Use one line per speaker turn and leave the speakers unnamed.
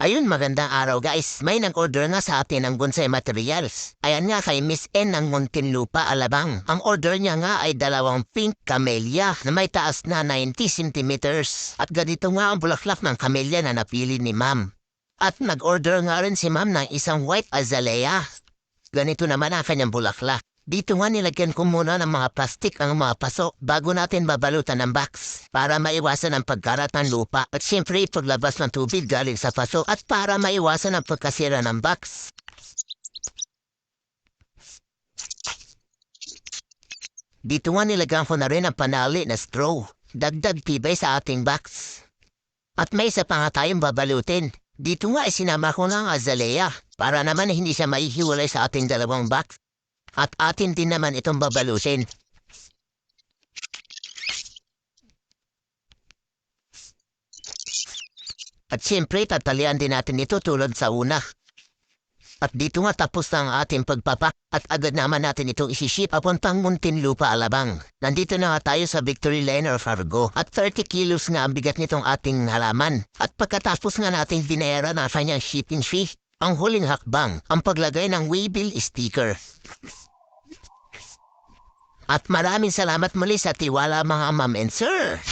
Ayun, magandang araw guys. May nag-order nga sa atin ng bonsai materials. Ayan nga kay Miss N ng Muntinlupa, Alabang. Ang order niya nga ay dalawang pink camellia na may taas na 90 centimeters. At ganito nga ang bulaklak ng camellia na napili ni ma'am. At nag-order nga rin si ma'am ng isang white azalea. Ganito naman ang kanyang bulaklak. Dito nga nilagyan ko muna ng mga plastik ang mga paso bago natin babalutan ng box para maiwasan ang pagkarat ng lupa at siyempre paglabas ng tubig galing sa paso at para maiwasan ang pagkasira ng box. Dito nga nilagyan ko na rin ang panali na straw. Dagdag tibay sa ating box. At may isa pa nga tayong babalutin. Dito nga isinama ko ng azalea para naman hindi siya maihiwalay sa ating dalawang box. At atin din naman itong babalusin. At siyempre, tatalian din natin ito tulad sa una. At dito nga tapos na ang ating pagpapa at agad naman natin itong isiship papuntang Muntinlupa, Alabang. Nandito na nga tayo sa Victory Lane or Fargo at 30 kilos nga ang bigat nitong ating halaman. At pagkatapos nga nating binayaran ang kanyang shipping fee, ang huling hakbang, ang paglagay ng waybill sticker. At maraming salamat muli sa tiwala mga ma'am and sir.